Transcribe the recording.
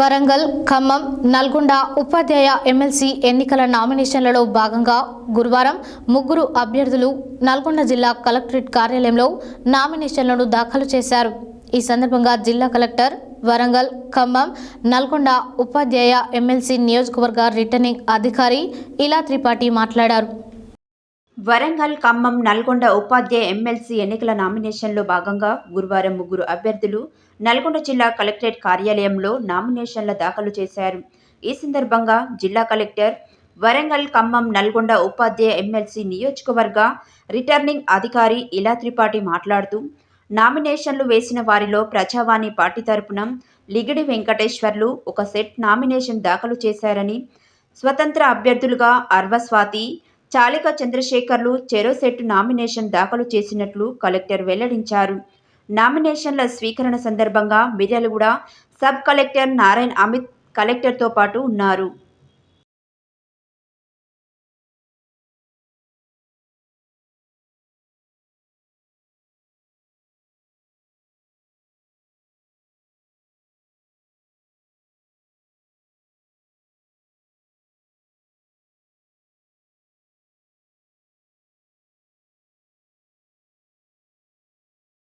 వరంగల్ ఖమ్మం నల్గొండ ఉపాధ్యాయ MLC ఎన్నికల నామినేషన్లలో భాగంగా గురువారం ముగ్గురు అభ్యర్థులు నల్గొండ జిల్లా కలెక్టరేట్ కార్యాలయంలో నామినేషన్లను దాఖలు చేశారు. ఈ సందర్భంగా జిల్లా కలెక్టర్ వరంగల్ ఖమ్మం నల్గొండ ఉపాధ్యాయ ఎమ్మెల్సీ నియోజకవర్గ రిటర్నింగ్ అధికారి ఇలా త్రిపాఠి మాట్లాడారు. వరంగల్ ఖమ్మం నల్గొండ ఉపాధ్యాయ ఎమ్మెల్సీ ఎన్నికల నామినేషన్లో భాగంగా గురువారం ముగ్గురు అభ్యర్థులు నల్గొండ జిల్లా కలెక్టరేట్ కార్యాలయంలో నామినేషన్ల దాఖలు చేశారు. ఈ సందర్భంగా జిల్లా కలెక్టర్ వరంగల్ ఖమ్మం నల్గొండ ఉపాధ్యాయ ఎమ్మెల్సీ నియోజకవర్గ రిటర్నింగ్ అధికారి ఇలా త్రిపాఠి మాట్లాడుతూ నామినేషన్లు వేసిన వారిలో ప్రజావాణి పార్టీ తరపున లిగిడి వెంకటేశ్వర్లు ఒక సెట్ నామినేషన్ దాఖలు చేశారని స్వతంత్ర అభ్యర్థులుగా అర్వస్వాతి చాలిక చంద్రశేఖర్లు చెరోసెట్ నామినేషన్ దాఖలు చేసినట్లు కలెక్టర్ వెల్లడించారు. నామినేషన్ల స్వీకరణ సందర్భంగా మిర్యాలగూడ సబ్ కలెక్టర్ నారాయణ్ అమిత్ కలెక్టర్తో పాటు ఉన్నారు.